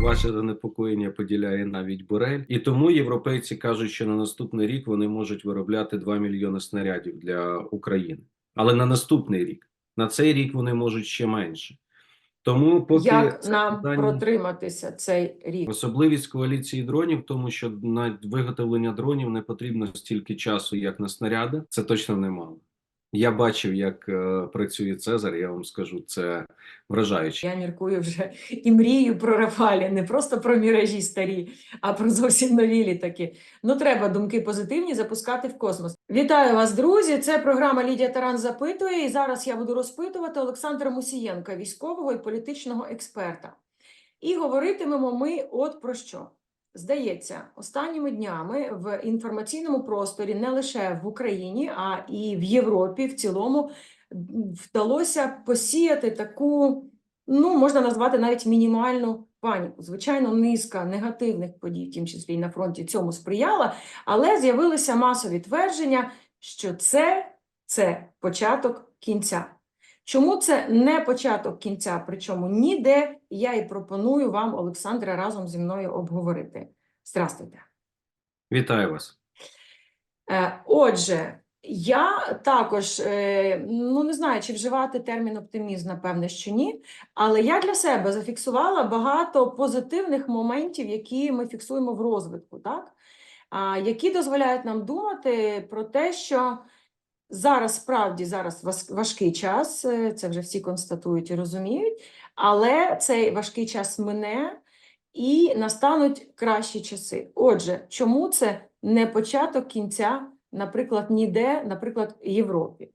Ваше занепокоєння поділяє навіть Борель, і тому європейці кажуть, що на наступний рік вони можуть виробляти 2 мільйони снарядів для України. Але на наступний рік, на цей рік вони можуть ще менше. Тому поки Як нам питання- протриматися цей рік? Особливість коаліції дронів, в тому що на виготовлення дронів не потрібно стільки часу, як на снаряди. Це точно немало. Я бачив, як е, працює Цезар. Я вам скажу, це вражаюче. Я міркую вже і мрію про Рафалі, не просто про міражі старі, а про зовсім нові літаки. Ну, треба думки позитивні запускати в космос. Вітаю вас, друзі! Це програма Лідія Таран запитує. І зараз я буду розпитувати Олександра Мусієнка, військового і політичного експерта. І говоритимемо ми от про що. Здається, останніми днями в інформаційному просторі не лише в Україні, а і в Європі в цілому вдалося посіяти таку, ну можна назвати навіть мінімальну паніку. Звичайно, низка негативних подій, в тім числі і на фронті, цьому сприяла, але з'явилися масові твердження, що це, це початок кінця. Чому це не початок кінця? Причому ніде я і пропоную вам, Олександре, разом зі мною обговорити. Здравствуйте. Вітаю вас. Е, Отже, я також е, ну не знаю, чи вживати термін оптимізм, напевне, що ні. Але я для себе зафіксувала багато позитивних моментів, які ми фіксуємо в розвитку, так? Які дозволяють нам думати про те, що зараз справді зараз важкий час, е, це вже всі констатують і розуміють, але цей важкий час мине і настануть кращі часи. Отже, чому це не початок кінця, наприклад, ніде, наприклад, Європі?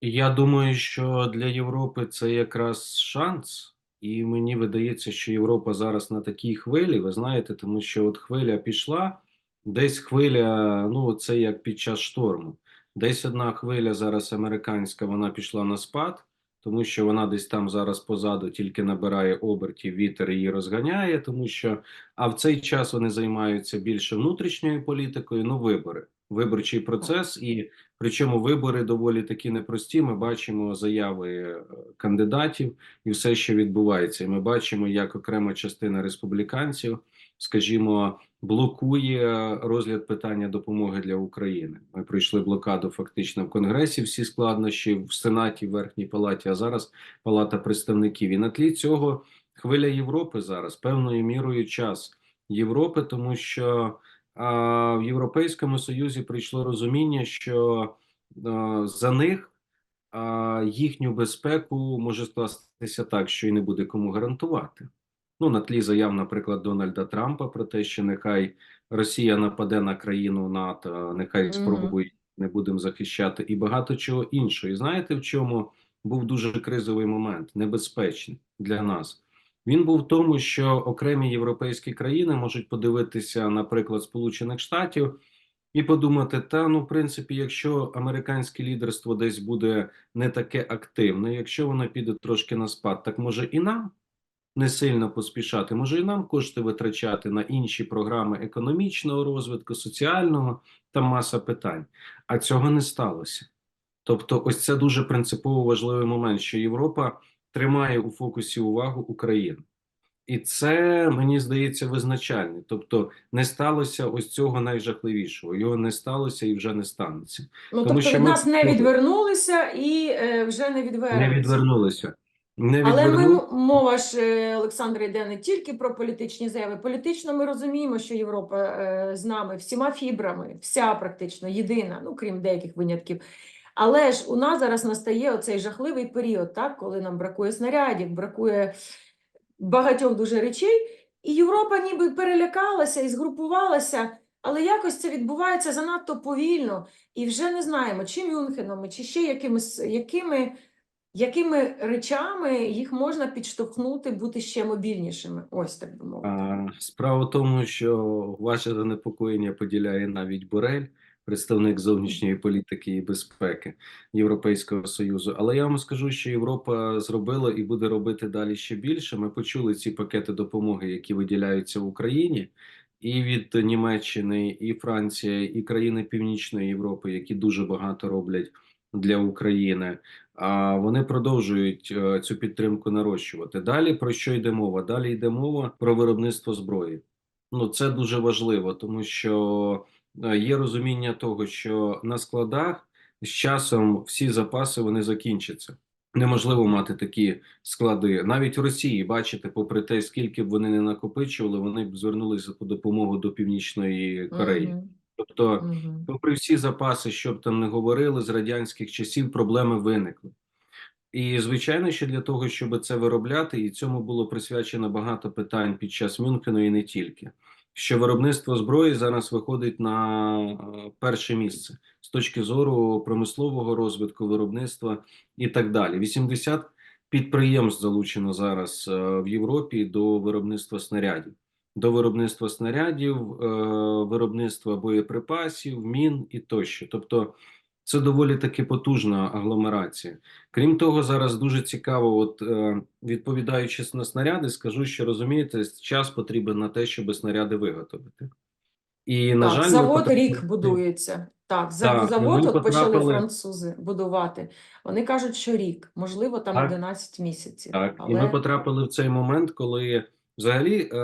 Я думаю, що для Європи це якраз шанс, і мені видається, що Європа зараз на такій хвилі, ви знаєте, тому що от хвиля пішла, десь хвиля, ну це як під час шторму. Десь одна хвиля зараз американська, вона пішла на спад, тому що вона десь там зараз позаду тільки набирає обертів, вітер її розганяє, тому що а в цей час вони займаються більше внутрішньою політикою, ну вибори, виборчий процес і Причому вибори доволі такі непрості. Ми бачимо заяви е, кандидатів і все, що відбувається. І ми бачимо, як окрема частина республіканців, скажімо, блокує розгляд питання допомоги для України. Ми пройшли блокаду фактично в Конгресі. Всі складнощі в Сенаті, в Верхній Палаті, а зараз Палата представників. І на тлі цього хвиля Європи зараз певною мірою час Європи, тому що а в Європейському Союзі прийшло розуміння, що а, за них а, їхню безпеку може скластися так, що й не буде кому гарантувати. Ну, на тлі заяв, наприклад, Дональда Трампа про те, що нехай Росія нападе на країну НАТО, нехай спробує не будемо захищати, і багато чого іншого. І знаєте, в чому був дуже кризовий момент, небезпечний для нас? Він був в тому, що окремі європейські країни можуть подивитися, наприклад, Сполучених Штатів і подумати: та ну, в принципі, якщо американське лідерство десь буде не таке активне, якщо воно піде трошки на спад, так може і нам не сильно поспішати, може і нам кошти витрачати на інші програми економічного розвитку, соціального там маса питань. А цього не сталося. Тобто, ось це дуже принципово важливий момент, що Європа тримає у фокусі увагу Україну. І це мені здається визначальне. Тобто не сталося ось цього найжахливішого. Його не сталося і вже не станеться. Ну, Тому тобто що від ми- нас не відвернулися і е, вже не Не відвернулися. Не Але ми, мова ж, е, Олександре, йде не тільки про політичні заяви. Політично ми розуміємо, що Європа е, з нами всіма фібрами, вся практично єдина, ну крім деяких винятків. Але ж у нас зараз настає оцей жахливий період, так, коли нам бракує снарядів, бракує багатьох дуже речей, і Європа ніби перелякалася і згрупувалася, але якось це відбувається занадто повільно, і вже не знаємо, чи Мюнхеном, чи ще якимись, якими якими речами їх можна підштовхнути бути ще мобільнішими? Ось так би мовити. Справа в тому, що ваше занепокоєння поділяє навіть Борель, представник зовнішньої політики і безпеки Європейського Союзу. Але я вам скажу, що Європа зробила і буде робити далі ще більше. Ми почули ці пакети допомоги, які виділяються в Україні, і від Німеччини, і Франція, і країни Північної Європи, які дуже багато роблять для України. Вони продовжують е, цю підтримку нарощувати. Далі про що йде мова? Далі йде мова про виробництво зброї. Ну це дуже важливо, тому що е, є розуміння того, що на складах з часом всі запаси вони закінчаться. Неможливо мати такі склади. Навіть в Росії, бачите, попри те, скільки б вони не накопичували, вони б звернулися по допомогу до Північної Кореї. Тобто, мгм. попри всі запаси, що б там не говорили, з радянських часів проблеми виникли. І звичайно, що для того, щоб це виробляти, і цьому було присвячено багато питань під час Мюнхену і не тільки. Що виробництво зброї зараз виходить на е, перше місце з точки зору промислового розвитку, виробництва і так далі. 80 підприємств залучено зараз е, в Європі до виробництва снарядів, до виробництва снарядів, е, виробництва боєприпасів, мін і тощо. Тобто, це доволі таки потужна агломерація. Крім того, зараз дуже цікаво, от е, відповідаючи на снаряди, скажу, що розумієте, час потрібен на те, щоб снаряди виготовити. І на Так, жаль, завод потрапили- рік будується. Так, Так, завод ми от почали французи будувати. Вони кажуть, що рік, можливо, там Так. 11 місяців. Так, і ми потрапили в цей момент, коли взагалі е,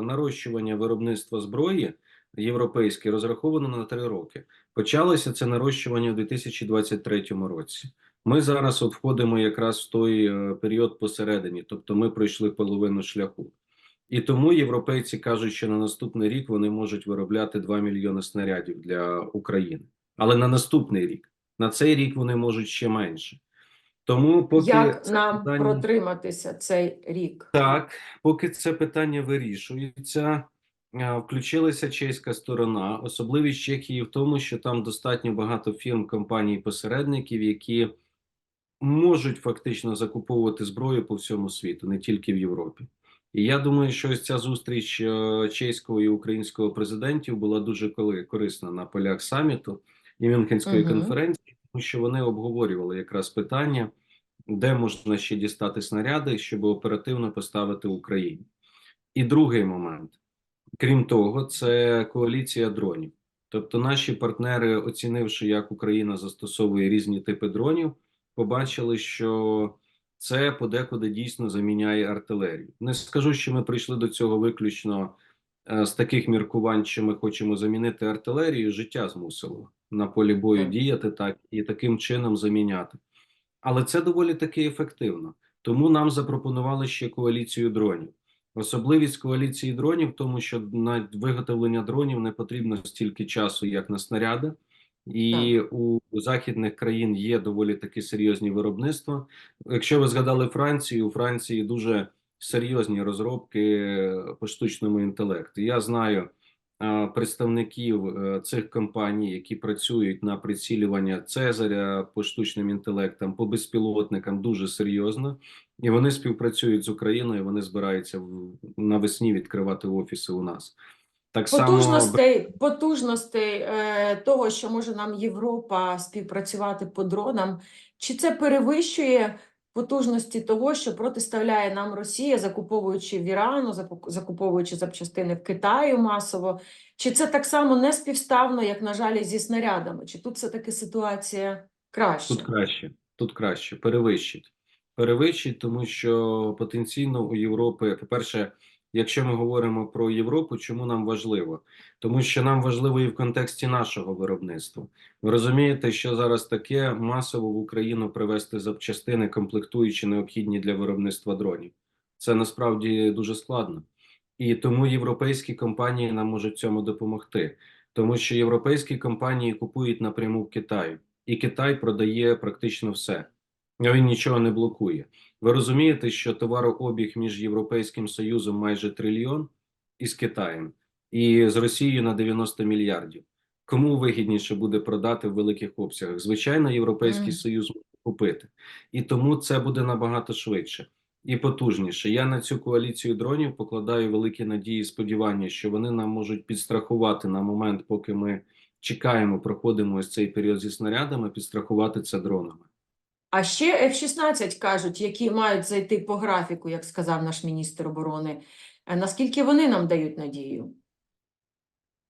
нарощування виробництва зброї європейське розраховано на три роки. Почалося це нарощування у 2023 році. Ми зараз входимо якраз в той е, період посередині, тобто ми пройшли половину шляху. І тому європейці кажуть, що на наступний рік вони можуть виробляти 2 мільйони снарядів для України. Але на наступний рік, на цей рік вони можуть ще менше. Тому поки як це нам питання- протриматися цей рік? так, поки це питання вирішується, е, включилася чеська сторона. Особливість Чехії в тому, що там достатньо багато фірм, компаній, посередників, які можуть фактично закуповувати зброю по всьому світу, не тільки в Європі. І я думаю, що ось ця зустріч е, чеського і українського президентів була дуже корисна на полях саміту і Мюнхенської Мгм. конференції, тому що вони обговорювали якраз питання де можна ще дістати снаряди, щоб оперативно поставити Україні. І другий момент, крім того, це коаліція дронів. Тобто, наші партнери, оцінивши, як Україна застосовує різні типи дронів, побачили, що це подекуди дійсно заміняє артилерію. Не скажу, що ми прийшли до цього виключно е, з таких міркувань, що ми хочемо замінити артилерію. Життя змусило на полі бою діяти так і таким чином заміняти. Але це доволі таки ефективно. Тому нам запропонували ще коаліцію дронів. Особливість коаліції дронів в тому, що на виготовлення дронів не потрібно стільки часу, як на снаряди, і у західних країн є доволі таки серйозні виробництва. Якщо ви згадали Францію, у Франції дуже серйозні розробки по штучному інтелекту. Я знаю представників е, цих компаній, які працюють на прицілювання Цезаря по штучним інтелектам, по безпілотникам дуже серйозно, і вони співпрацюють з Україною. Вони збираються навесні відкривати офіси у нас. Так само Потужностей, потужностей е, того, що може нам Європа співпрацювати по дронам, чи це перевищує потужності того, що протиставляє нам Росія, закуповуючи в Ірану, закуп- закуповуючи запчастини в Китаю масово, чи це так само не співставно, як, на жаль, зі снарядами? Чи тут все-таки ситуація краща? Тут краще, тут краще, перевищить. Перевищить, тому що потенційно у Європи, по-перше, якщо ми говоримо про Європу, чому нам важливо? Тому що нам важливо і в контексті нашого виробництва. Ви розумієте, що зараз таке масово в Україну привезти запчастини, комплектуючі необхідні для виробництва дронів. Це насправді дуже складно. І тому європейські компанії нам можуть цьому допомогти, тому що європейські компанії купують напряму в Китаю і Китай продає практично все. Він нічого не блокує. Ви розумієте, що товарообіг між Європейським Союзом майже трильйон із Китаєм, і з Росією на 90 мільярдів. Кому вигідніше буде продати в великих обсягах? Звичайно, Європейський Мгм. Союз може купити, і тому це буде набагато швидше і потужніше. Я на цю коаліцію дронів покладаю великі надії і сподівання, що вони нам можуть підстрахувати на момент, поки ми чекаємо, проходимо ось цей період зі снарядами, підстрахувати це дронами. А ще F-16 кажуть, які мають зайти по графіку, як сказав наш міністр оборони. Е, Наскільки вони нам дають надію?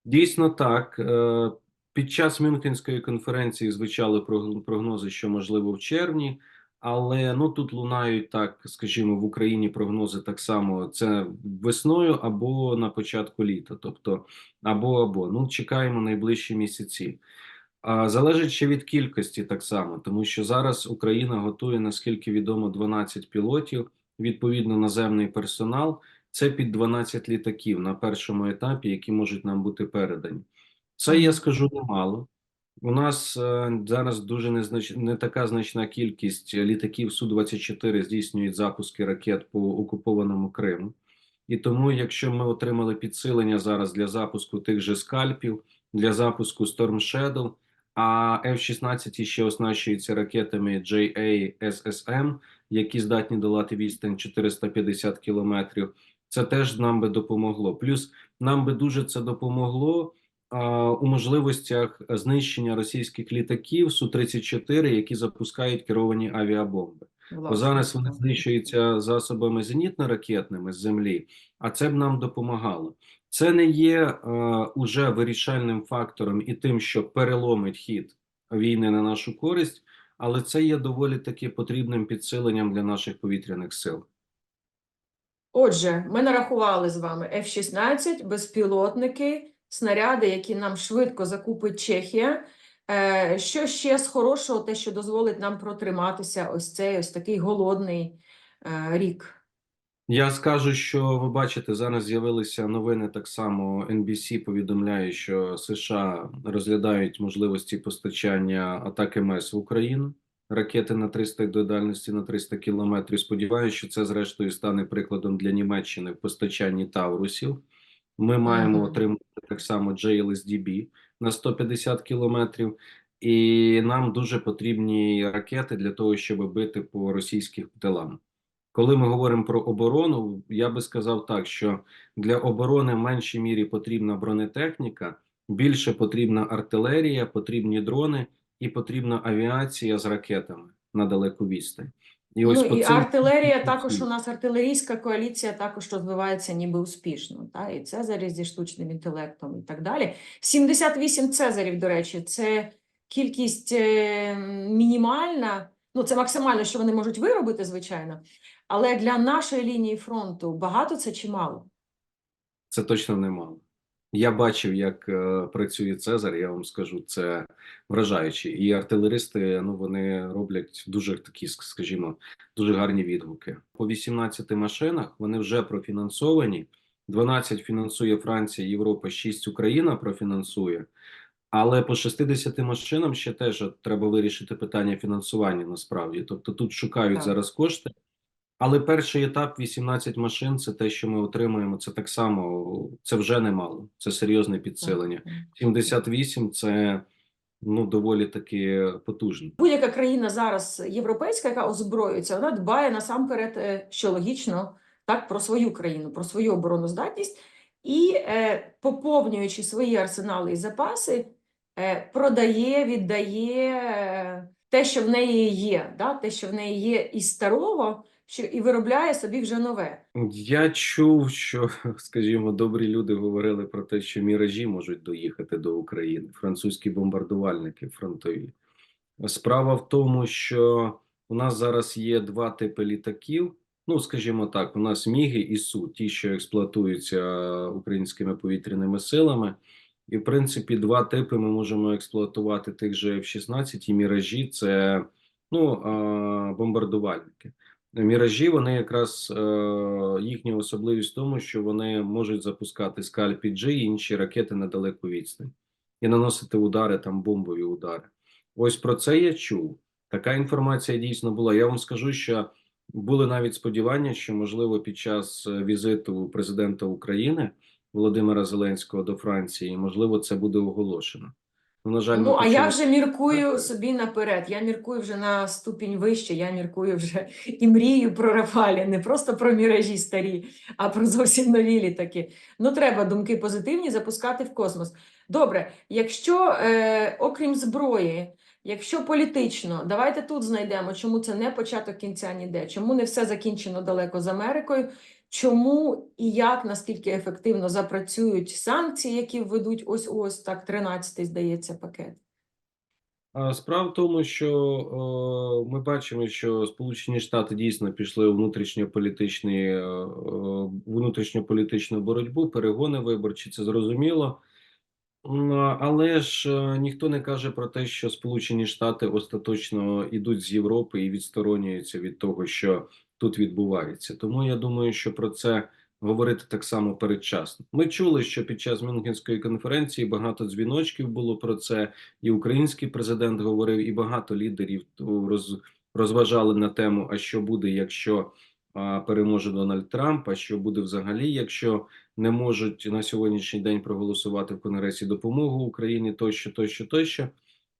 Дійсно так. Е, Під час Мюнхенської конференції звучали прогнози, що можливо в червні, Але ну тут лунають так, скажімо, в Україні прогнози так само: це весною або на початку літа, тобто або або ну чекаємо найближчі місяці. А залежить ще від кількості так само, тому що зараз Україна готує, наскільки відомо, 12 пілотів, відповідно, наземний персонал. Це під 12 літаків на першому етапі, які можуть нам бути передані. Це я скажу немало. У нас е, зараз дуже незнач... не така значна кількість літаків Су-24 здійснюють запуски ракет по окупованому Криму. І тому, якщо ми отримали підсилення зараз для запуску тих же скальпів, для запуску Storm Shadow, а F-16 ще оснащується ракетами JA-SSM, які здатні долати відстань 450 кілометрів, це теж нам би допомогло. Плюс нам би дуже це допомогло а, у можливостях знищення російських літаків Су-34, які запускають керовані авіабомби. Бо зараз вони знищуються засобами зенітно-ракетними з землі, а це б нам допомагало. Це не є е, уже вирішальним фактором і тим, що переломить хід війни на нашу користь, але це є доволі таки потрібним підсиленням для наших повітряних сил. Отже, ми нарахували з вами F-16, безпілотники, снаряди, які нам швидко закупить Чехія. Е, Що ще з хорошого, те, що дозволить нам протриматися ось цей ось такий голодний е, рік? Я скажу, що ви бачите, зараз з'явилися новини. Так само NBC повідомляє, що США розглядають можливості постачання атаки МС в Україну, ракети на 300 до дальності на 300 кілометрів. Сподіваюся, що це зрештою стане прикладом для Німеччини в постачанні Таврусів. Ми маємо отримати так само JLSDB на 150 кілометрів, і нам дуже потрібні ракети для того, щоб бити по російських тилам. Коли ми говоримо про оборону, я би сказав так, що для оборони в меншій мірі потрібна бронетехніка, більше потрібна артилерія, потрібні дрони і потрібна авіація з ракетами на далеку відстань. І Ну по і цим- артилерія також у нас артилерійська коаліція також розвивається ніби успішно. Та? І Цезарі зі штучним інтелектом і так далі. 78 Цезарів, до речі, це кількість е, мінімальна. Ну, це максимально, що вони можуть виробити, звичайно. Але для нашої лінії фронту багато це чи мало? Це точно немало. Я бачив, як е, працює Цезар. Я вам скажу, це вражаюче. І артилеристи, ну вони роблять дуже такі, скажімо, дуже гарні відгуки. По 18 машинах вони вже профінансовані. 12 фінансує Франція, Європа, 6 Україна профінансує. Але по 60 машинам ще теж треба вирішити питання фінансування насправді. Тобто тут шукають Так. зараз кошти. Але перший етап 18 машин це те, що ми отримуємо. Це так само, це вже немало. Це серйозне підсилення. 78 це ну доволі таки потужно. Будь-яка країна зараз європейська, яка озброюється, вона дбає насамперед, е, що логічно, так, про свою країну, про свою обороноздатність і, е, поповнюючи свої арсенали і запаси, е, продає, віддає е, те, що в неї є, да, те, що в неї є із старого, що і виробляє собі вже нове. Я чув, що, скажімо, добрі люди говорили про те, що міражі можуть доїхати до України, французькі бомбардувальники фронтові. Справа в тому, що у нас зараз є два типи літаків. Ну, скажімо так, у нас Міги і Су, ті, що експлуатуються українськими повітряними силами. І, в принципі, два типи ми можемо експлуатувати тих же F-16 і міражі це ну, бомбардувальники. Міражі, вони якраз е, їхня особливість в тому, що вони можуть запускати скальпі G і інші ракети на далеку відстань і наносити удари, там бомбові удари. Ось про це я чув. Така інформація дійсно була. Я вам скажу, що були навіть сподівання, що можливо під час е, візиту президента України Володимира Зеленського до Франції, можливо, це буде оголошено. Ну, на жаль, Ну, а я вже міркую собі наперед. Я міркую вже на ступінь вище. Я міркую вже і мрію про Рафалі, не просто про міражі старі, а про зовсім нові літаки. Ну, треба думки позитивні запускати в космос. Добре, якщо е, окрім зброї, якщо політично, давайте тут знайдемо, чому це не початок кінця ніде, чому не все закінчено далеко з Америкою, чому і як, наскільки ефективно запрацюють санкції, які введуть ось ось так, 13-й, здається, пакет. Справа в тому, що ми бачимо, що Сполучені Штати дійсно пішли у внутрішньополітичні е, е, внутрішньополітичну боротьбу, перегони виборчі, це зрозуміло. Але ж е, ніхто не каже про те, що Сполучені Штати остаточно йдуть з Європи і відсторонюються від того, що тут відбувається. Тому я думаю, що про це говорити так само передчасно. Ми чули, що під час Мюнхенської конференції багато дзвіночків було про це, і український президент говорив, і багато лідерів роз, розважали на тему: а що буде, якщо переможе Дональд Трамп, а що буде взагалі, якщо не можуть на сьогоднішній день проголосувати в Конгресі допомогу Україні, тощо, тощо, тощо.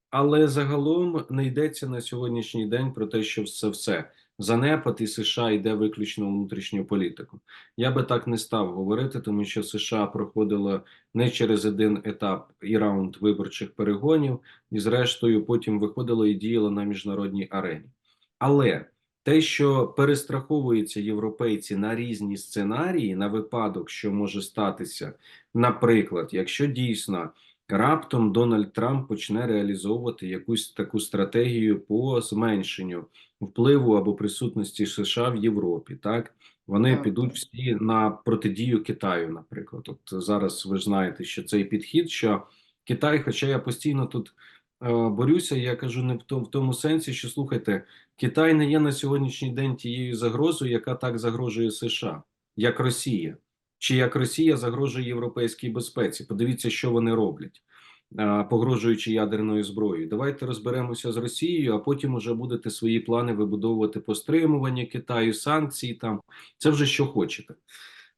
Але загалом не йдеться на сьогоднішній день про те, що все все занепад і США йде виключно у внутрішню політику. Я би так не став говорити, тому що США проходило не через один етап і раунд виборчих перегонів, і зрештою потім виходило і діяло на міжнародній арені. Але те, що перестраховуються європейці на різні сценарії, на випадок, що може статися, наприклад, якщо дійсно раптом Дональд Трамп почне реалізовувати якусь таку стратегію по зменшенню впливу або присутності США в Європі, так вони Так. підуть всі на протидію Китаю, наприклад. От зараз ви ж знаєте, що цей підхід, що Китай, хоча я постійно тут е, борюся, я кажу не в тому, в тому сенсі, що слухайте. Китай не є на сьогоднішній день тією загрозою, яка так загрожує США, як Росія, чи як Росія загрожує європейській безпеці. Подивіться, що вони роблять, погрожуючи ядерною зброєю. Давайте розберемося з Росією, а потім уже будете свої плани вибудовувати по стримуванню Китаю, санкції там. Це вже що хочете.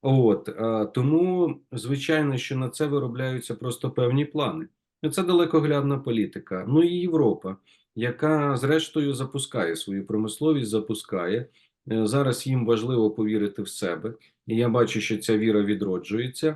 От тому, звичайно, що на це виробляються просто певні плани. Це далекоглядна політика. Ну і Європа, яка зрештою запускає свою промисловість, запускає Е, зараз. Їм важливо повірити в себе, і я бачу, що ця віра відроджується,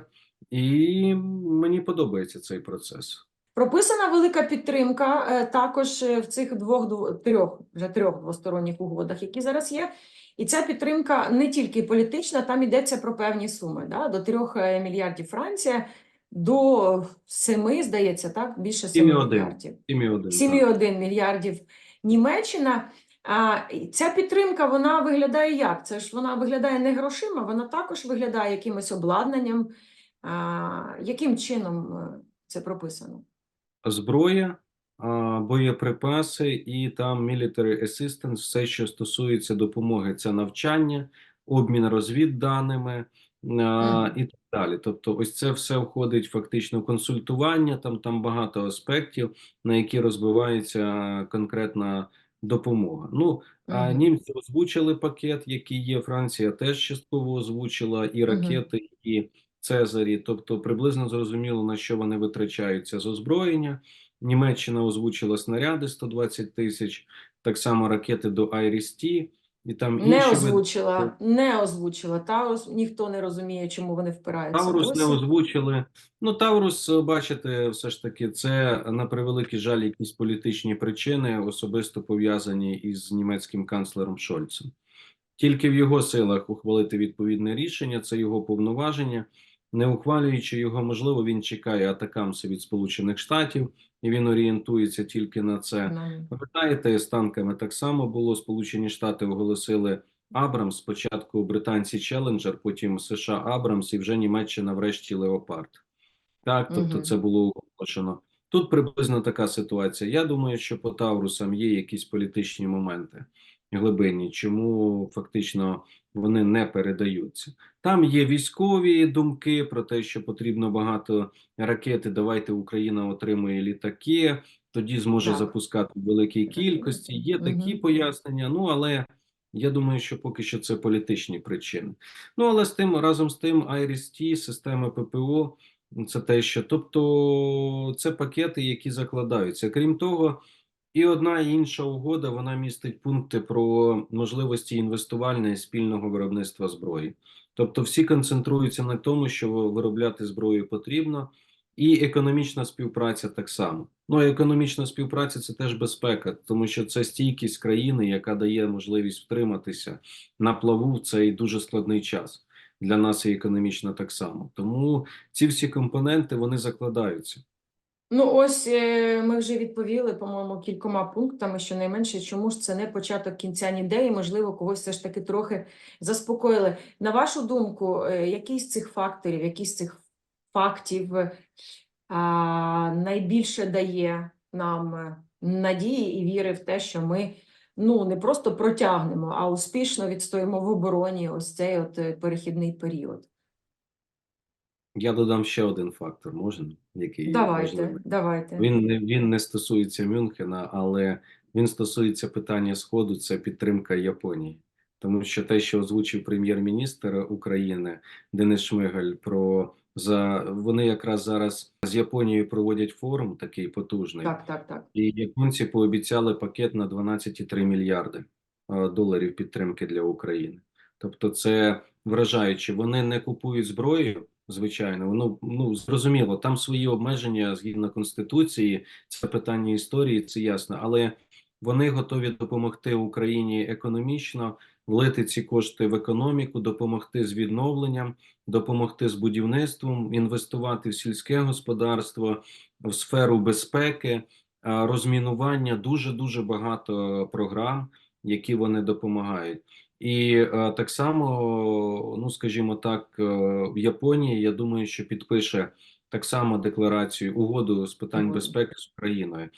і мені подобається цей процес. Прописана велика підтримка е, також е, в цих двох дво- трьох вже трьох двосторонніх угодах, які зараз є. І ця підтримка не тільки політична, там йдеться про певні суми. Да? До 3 мільярдів Франція, до 7, здається, так, більше 7 7,1. мільярдів. 7,1, так. 7,1 мільярдів Німеччина. А ця підтримка вона виглядає як? Це ж вона виглядає не грошима, вона також виглядає якимось обладнанням. Яким чином е, це прописано? зброя, боєприпаси і там military assistance, все, що стосується допомоги, це навчання, обмін розвідданими і так далі. Тобто, ось це все входить фактично в консультування. Там там багато аспектів, на які розбивається конкретна допомога. Ну Мгм. німці озвучили пакет, який є. Франція теж частково озвучила і ракети, і Цезарі, тобто приблизно зрозуміло на що вони витрачаються з озброєння. Німеччина озвучила снаряди 120 тисяч, так само ракети до Айріс-Ті, і там Не інші озвучила, не озвучила. Таурус, ніхто не розуміє, чому вони впираються Таурус не озвучили. Ну, Таурус, е, бачите, все ж таки, це на превеликий жаль, якісь політичні причини, особисто пов'язані із німецьким канцлером Шольцем. Тільки в його силах ухвалити відповідне рішення, це його повноваження. Не ухвалюючи його, можливо, він чекає атакамси від Сполучених Штатів, і він орієнтується тільки на це. Пам'ятаєте, з танками так само було. Сполучені Штати оголосили Абрамс. Спочатку британці Челенджер, потім США Абрамс, і вже Німеччина, врешті Леопард. Так, тобто Мгм. це було оголошено. Тут приблизно така ситуація. Я думаю, що по Таврусам є якісь політичні моменти глибинні, чому фактично вони не передаються. Там є військові думки про те, що потрібно багато ракети. Давайте Україна отримує літаки, тоді зможе Так. запускати в великій кількості. Є такі пояснення. Ну але я думаю, що поки що це політичні причини. Ну але з тим разом з тим, IRIS-T, системи ППО. Це те, що тобто це пакети, які закладаються. Крім того, і одна і інша угода вона містить пункти про можливості інвестувальне і спільного виробництва зброї. Тобто, всі концентруються на тому, що виробляти зброю потрібно, і економічна співпраця так само. Ну а економічна співпраця це теж безпека, тому що це стійкість країни, яка дає можливість втриматися на плаву в цей дуже складний час. Для нас і економічно так само. Тому ці всі компоненти вони закладаються. Ну, ось е, ми вже відповіли, по-моєму, кількома пунктами, щонайменше, чому ж це не початок кінця ніде, і, можливо, когось все ж таки трохи заспокоїли. На вашу думку, е, який з цих факторів, який з цих фактів е, найбільше дає нам е, надії і віри в те, що ми ну, не просто протягнемо, а успішно відстоїмо в обороні ось цей от е, перехідний період? Я додам ще один фактор, можна, який Давайте, давайте. Він не він не стосується Мюнхена, але він стосується питання Сходу. Це підтримка Японії, тому що те, що озвучив прем'єр-міністр України Денис Шмигаль, про за вони якраз зараз з Японією проводять форум такий потужний, Так, так, так. і японці пообіцяли пакет на 12,3 мільярди доларів підтримки для України. Тобто, це вражаюче. Вони не купують зброю. Звичайно, воно ну зрозуміло, там свої обмеження згідно конституції, це питання історії, це ясно, але вони готові допомогти Україні економічно, влити ці кошти в економіку, допомогти з відновленням, допомогти з будівництвом, інвестувати в сільське господарство, в сферу безпеки, розмінування. Дуже дуже багато програм, які вони допомагають. І е, так само, ну скажімо так, е, в Японії я думаю, що підпише так само декларацію угоду з питань безпеки з Україною.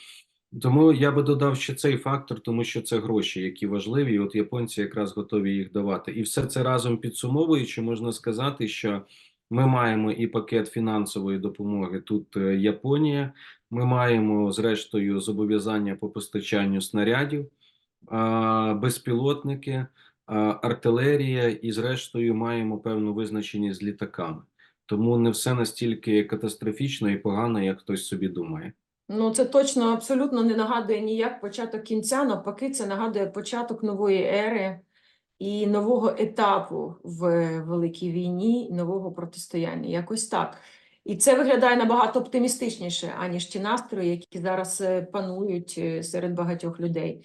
Тому я би додав ще цей фактор, тому що це гроші, які важливі, і от японці якраз готові їх давати. І все це разом підсумовуючи, можна сказати, що ми маємо і пакет фінансової допомоги тут е, Японія. Ми маємо зрештою зобов'язання по постачанню снарядів, безпілотники артилерія, і зрештою маємо певну визначеність з літаками. Тому не все настільки катастрофічно і погано, як хтось собі думає. Ну, це точно абсолютно не нагадує ніяк початок кінця, навпаки, це нагадує початок нової ери і нового етапу в великій війні, нового протистояння. Якось так. І це виглядає набагато оптимістичніше, аніж ті настрої, які зараз е, панують е, серед багатьох людей.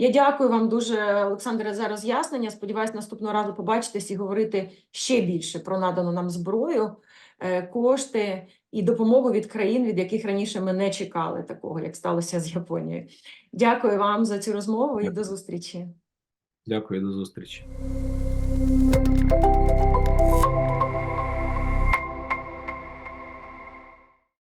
Я дякую вам дуже, Олександре, за роз'яснення. Сподіваюсь, наступного разу побачитись і говорити ще більше про надану нам зброю, е, кошти і допомогу від країн, від яких раніше ми не чекали такого, як сталося з Японією. Дякую вам за цю розмову і до зустрічі. Дякую, до зустрічі.